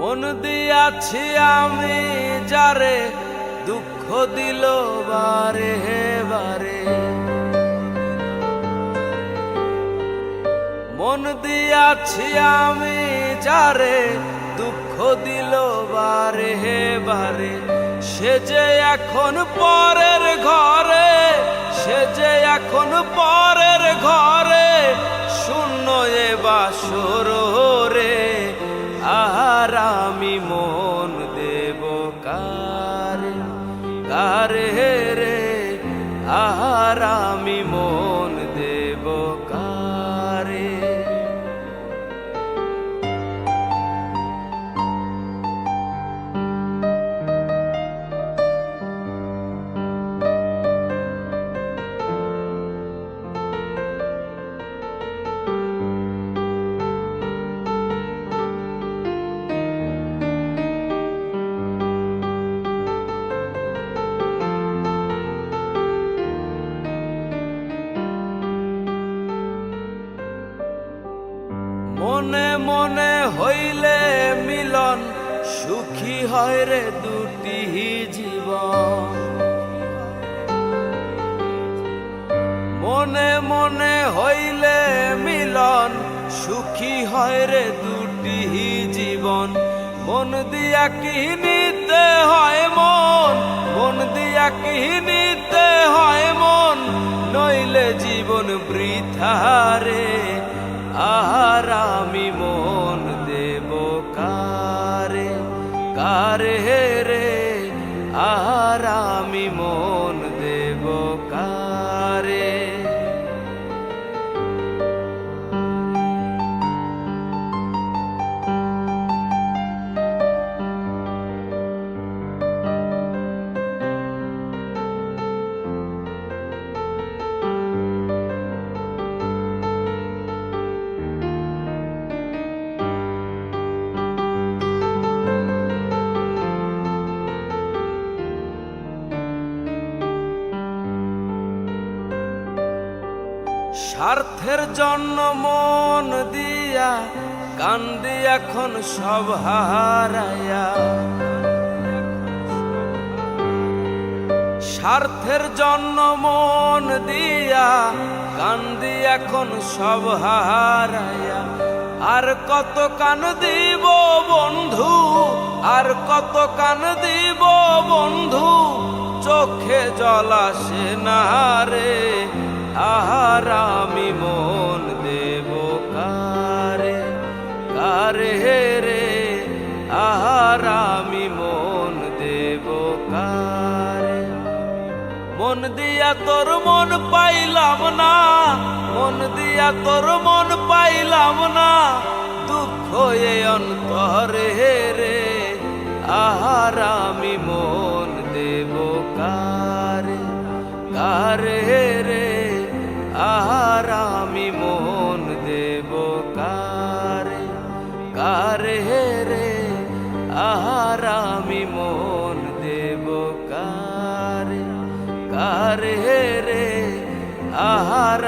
মন দিয়াছি আমি, যারে দুঃখ দিল বারে হে বারে। মন দিয়াছি আমি, যারে দুঃখ দিল বারে হে বারে। সে যে এখন পরের ঘরে মন দেব কারে কারে রে? আর আমি মন মনে মনে হইলে মিলন, সুখী হয় রে দুটি জীবন। মনে মনে হইলে মিলন, সুখী হয় রে দুটি জীবন। মন দিয়া কি নিতে হয় মন মন দিয়া কি নিতে হয় মন, নইলে জীবন বৃথারে আর আমি মন দেব কারে কারে রে? আর আমি মন স্বার্থের জন্য মন দিয়া কান্দি এখন সব হারায়া স্বার্থের জন্য মন দিয়া কান্দি এখন সব হারায়া আর কত কান দিব বন্ধু, আর কত কান দিব বন্ধু, চোখে জল আসে না রে। আহার আমি মন দেব কারে? কারে রে? আহার আমি মন দেব কারে? মন দিয়া তোর মন পাইলাম না, মন দিয়া তোর মন পাইলাম না, দুঃখ এ অন্তরে রে আহার আমি মন দেব কারে? কারে মন দেব কারে কারে রে আহার